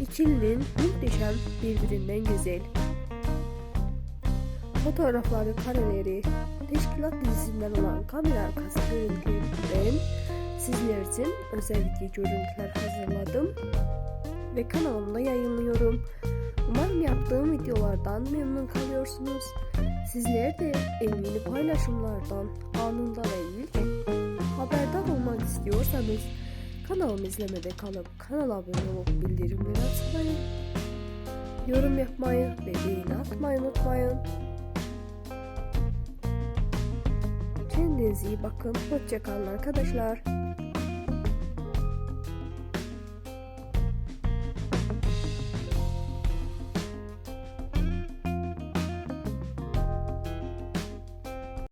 İkilinin muhteşem birbirinden güzel fotoğrafları, kareleri, teşkilat dizisinden olan kamera arkası görüntülerinden sizler için özel video görüntüler hazırladım ve kanalımda yayınlıyorum. Umarım yaptığım videolardan memnun kalıyorsunuz. Sizler de en yeni paylaşımlardan anında ve ilk haberdar olmak istiyorsanız kanalımı izlemede kalıp kanala abone olup bildirimleri açmayı, yorum yapmayı ve beğeni atmayı unutmayın. Kendinize iyi bakın. Hoşçakalın arkadaşlar.